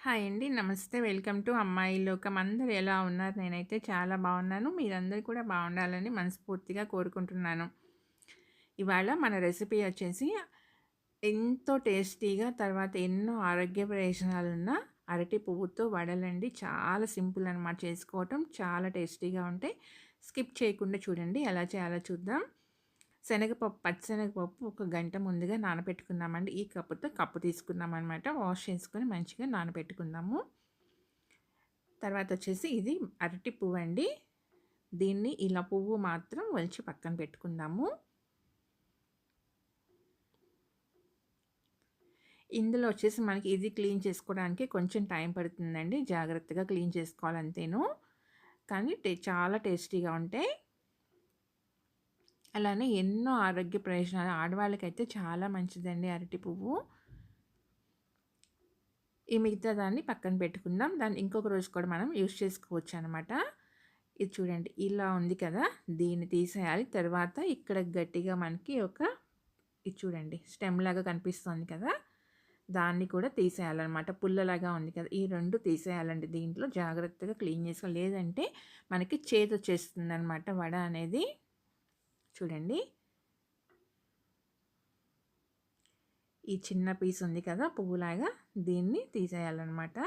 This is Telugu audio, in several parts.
హాయ్ అండి. నమస్తే. వెల్కమ్ టు అమ్మాయి లోకం. అందరు ఎలా ఉన్నారు? నేనైతే చాలా బాగున్నాను. మీరందరూ కూడా బాగుండాలని మనస్ఫూర్తిగా కోరుకుంటున్నాను. ఇవాళ మన రెసిపీ వచ్చేసి ఎంతో టేస్టీగా తర్వాత ఎన్నో ఆరోగ్య ప్రయోజనాలున్న అరటి పువ్వుతో వడలండి. చాలా సింపుల్ అనమాట చేసుకోవటం. చాలా టేస్టీగా ఉంటాయి. స్కిప్ చేయకుండా చూడండి. ఎలా చేయాలో చూద్దాం. శనగపప్పు పచ్చిశనగపప్పు ఒక గంట ముందుగా నానబెట్టుకున్నామండి ఈ కప్పుతో కప్పు తీసుకున్నాం అనమాట వాష్ చేసుకొని మంచిగా నానబెట్టుకుందాము. తర్వాత వచ్చేసి ఇది అరటి పువ్వు అండి. దీన్ని ఇలా పువ్వు మాత్రం వలిచి పక్కన పెట్టుకుందాము. ఇందులో వచ్చేసి మనకి ఇది క్లీన్ చేసుకోవడానికి కొంచెం టైం పడుతుందండి. జాగ్రత్తగా క్లీన్ చేసుకోవాలంతేను. కానీ చాలా టేస్టీగా ఉంటాయి. అలానే ఎన్నో ఆరోగ్య ప్రయోజనాలు. ఆడవాళ్ళకైతే చాలా మంచిదండి అరటి పువ్వు. ఈ మిగతా దాన్ని పక్కన పెట్టుకుందాం. దాన్ని ఇంకొక రోజు కూడా మనం యూజ్ చేసుకోవచ్చు అనమాట ఇది చూడండి ఇలా ఉంది కదా. దీన్ని తీసేయాలి. తర్వాత ఇక్కడ గట్టిగా మనకి ఒక ఇది చూడండి స్టెమ్ లాగా కనిపిస్తుంది కదా. దాన్ని కూడా తీసేయాలన్నమాట. పుల్లలాగా ఉంది కదా. ఈ రెండు తీసేయాలండి దీంట్లో. జాగ్రత్తగా క్లీన్ చేసుకోవాలి. లేదంటే మనకి చేతి వచ్చేస్తుంది అనమాట వడ అనేది. చూడండి. ఈ చిన్న పీస్ ఉంది కదా పువ్వులాగా దీన్ని తీసేయాలన్నమాట.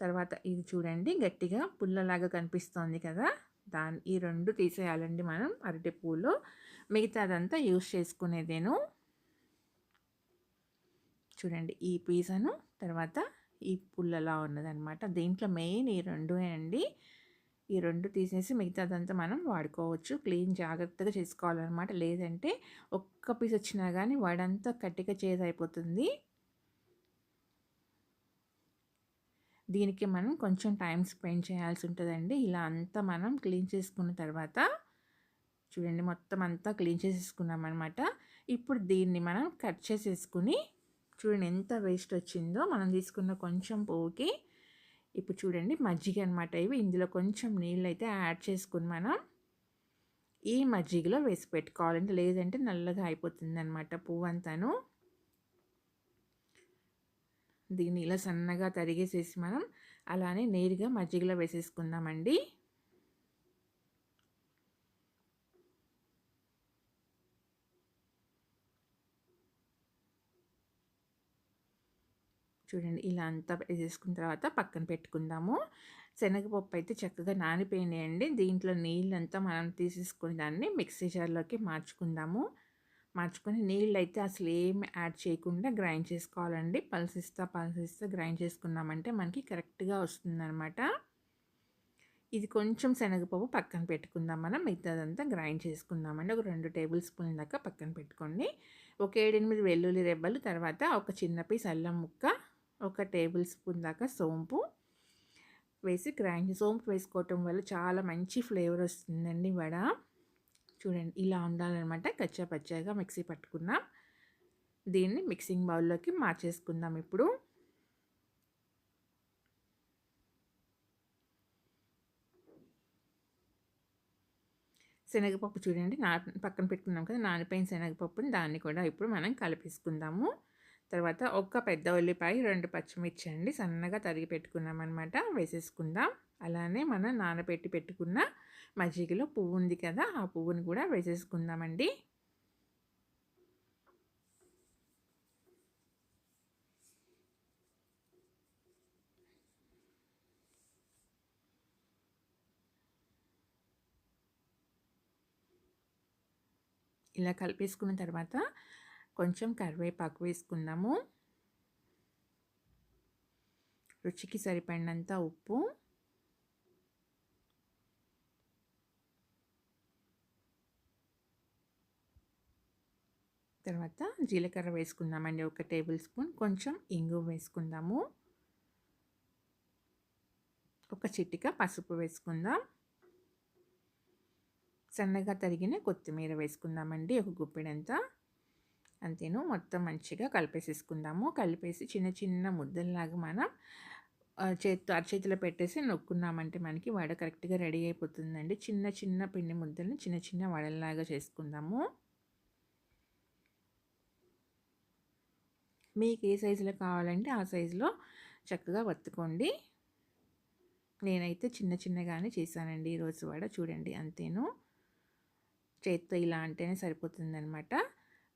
తర్వాత ఇది చూడండి గట్టిగా పుల్లలాగా కనిపిస్తోంది కదా. దాని ఈ రెండు తీసేయాలండి మనం అరటి పువ్వులో. మిగతాదంతా యూస్ చేసుకునేదేను. చూడండి ఈ పీసను తర్వాత ఈ పుల్లలా ఉన్నదనమాట దీంట్లో మెయిన్ ఈ రెండు అండి ఈ రెండు తీసేసి మిగతాదంతా మనం వాడుకోవచ్చు. క్లీన్ జాగ్రత్తగా చేసుకోవాలన్నమాట. లేదంటే ఒక్క పీస్ వచ్చినా కానీ వాడంతా కట్టిక చేదైపోతుంది. దీనికి మనం కొంచెం టైం స్పెండ్ చేయాల్సి ఉంటుందండి ఇలా అంతా మనం క్లీన్ చేసుకున్న తర్వాత చూడండి మొత్తం అంతా క్లీన్ చేసేసుకున్నాం అనమాట ఇప్పుడు దీన్ని మనం కట్ చేసేసుకుని చూడండి ఎంత వేస్ట్ వచ్చిందో మనం తీసుకున్న కొంచెం పోకి ఇప్పుడు చూడండి మజ్జిగ అనమాట ఇవి. ఇందులో కొంచెం నీళ్ళు అయితే యాడ్ చేసుకుని మనం ఈ మజ్జిగలో వేసి పెట్టుకోవాలంటే లేదంటే నల్లగా అయిపోతుంది అనమాట పువ్వు అంతాను దీన్ని ఇలా సన్నగా తరిగేసేసి మనం అలానే నేరుగా మజ్జిగలో వేసేసుకుందామండి. చూడండి ఇలా అంతా వేసేసుకున్న తర్వాత పక్కన పెట్టుకుందాము. శనగపప్పు అయితే చక్కగా నానిపోయినాయండి. దీంట్లో నీళ్ళంతా మనం తీసేసుకుని దాన్ని మిక్సీ జార్లోకి మార్చుకుందాము. మార్చుకొని నీళ్ళు అయితే అసలు ఏమి యాడ్ చేయకుండా గ్రైండ్ చేసుకోవాలండి. పల్సిస్తా పల్సిస్తా గ్రైండ్ చేసుకున్నామంటే మనకి కరెక్ట్గా వస్తుందన్నమాట. ఇది కొంచెం శనగపప్పు పక్కన పెట్టుకుందాం మనం. మిగతాదంతా గ్రైండ్ చేసుకుందామండి. ఒక రెండు టేబుల్ స్పూన్ దాకా పక్కన పెట్టుకోండి. ఒక ఏడెనిమిది వెల్లుల్లి రెబ్బలు తర్వాత ఒక చిన్న పీస్ అల్లం ముక్క ఒక టేబుల్ స్పూన్ దాకా సోంపు వేసి గ్రైండ్ సోంపు వేసుకోవటం వల్ల చాలా మంచి ఫ్లేవర్ వస్తుందండి వడ. చూడండి ఇలా ఉండాలన్నమాట. కచ్చా పచ్చాగా మిక్సీ పట్టుకున్నాం. దీన్ని మిక్సింగ్ బౌల్లోకి మార్చేసుకుందాం ఇప్పుడు. శనగపప్పు చూడండి నా పక్కన పెట్టుకున్నాం కదా నానిపోయిన శనగపప్పుని దాన్ని కూడా ఇప్పుడు మనం కలిపేసుకుందాము. తర్వాత ఒక్క పెద్ద ఉల్లిపాయ రెండు పచ్చిమిర్చి అండి సన్నగా తరిగి పెట్టుకున్నామన్నమాట. వేసేసుకుందాం. అలానే మనం నానబెట్టి పెట్టుకున్న మజ్జిగలో పువ్వు ఉంది కదా ఆ పువ్వుని కూడా వేసేసుకుందామండి. ఇలా కలిపేసుకున్న తర్వాత కొంచెం కరివేపాకు వేసుకుందాము రుచికి సరిపడినంత ఉప్పు తర్వాత జీలకర్ర వేసుకుందామండి ఒక టేబుల్ స్పూన్ కొంచెం ఇంగు వేసుకుందాము ఒక చిటిక పసుపు వేసుకుందాం సన్నగా తరిగిన కొత్తిమీర వేసుకుందామండి ఒక గుప్పిడంతా అంతేను. మొత్తం మంచిగా కలిపేసేసుకుందాము. కలిపేసి చిన్న చిన్న ముద్దల్లాగా మనం చేతితో అరచేతిలో పెట్టేసి నొక్కున్నామంటే మనకి వడ కరెక్ట్గా రెడీ అయిపోతుందండి. చిన్న చిన్న పిండి ముద్దలను చిన్న చిన్న వడల్లాగా చేసుకుందాము. మీకు ఏ సైజులో కావాలంటే ఆ సైజులో చక్కగా వత్తుకోండి. నేనైతే చిన్న చిన్నగానే చేశానండి ఈరోజు వడ. చూడండి అంతేను. చేత్తో ఇలా అంటేనే సరిపోతుందనమాట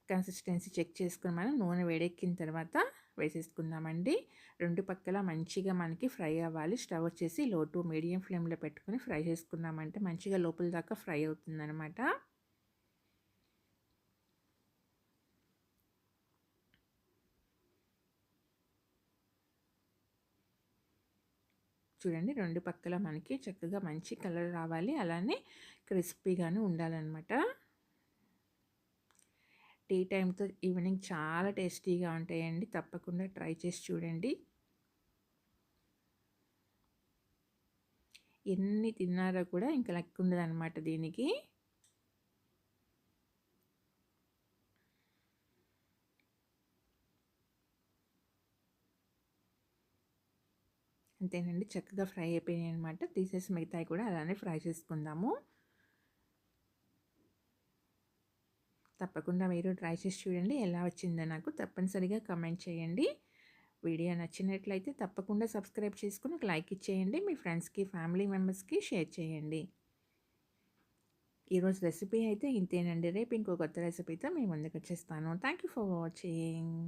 కన్సిస్టెన్సీ చెక్ చేసుకుని మనం నూనె వేడెక్కిన తర్వాత వేసేసుకుందామండి. రెండు పక్కల మంచిగా మనకి ఫ్రై అవ్వాలి. స్టవ్ వచ్చేసి లో టు మీడియం ఫ్లేమ్లో పెట్టుకుని ఫ్రై చేసుకున్నామంటే మంచిగా లోపల దాకా ఫ్రై అవుతుందనమాట చూడండి రెండు పక్కల మనకి చక్కగా మంచి కలర్ రావాలి. అలానే క్రిస్పీగాను ఉండాలన్నమాట. టీ టైంతో ఈవినింగ్ చాలా టేస్టీగా ఉంటాయండి. తప్పకుండా ట్రై చేసి చూడండి. ఎన్ని తిన్నారో కూడా ఇంకా లెక్క ఉండదనమాట దీనికి. అంతేనండి. చక్కగా ఫ్రై అయిపోయినాయి అనమాట తీసేసి మిగతాయి కూడా అలానే ఫ్రై చేసుకుందాము. తప్పకుండా మీరు ట్రై చేసి చూడండి ఎలా వచ్చిందో నాకు తప్పనిసరిగా కమెంట్ చేయండి. వీడియో నచ్చినట్లయితే తప్పకుండా సబ్స్క్రైబ్ చేసుకుని ఒక లైక్ ఇచ్చేయండి మీ ఫ్రెండ్స్కి ఫ్యామిలీ మెంబర్స్కి షేర్ చేయండి. ఈరోజు రెసిపీ అయితే ఇంతేనండి. రేపు ఇంకో కొత్త రెసిపీతో మేము ముందుకు వచ్చేస్తాను. Thank you for watching.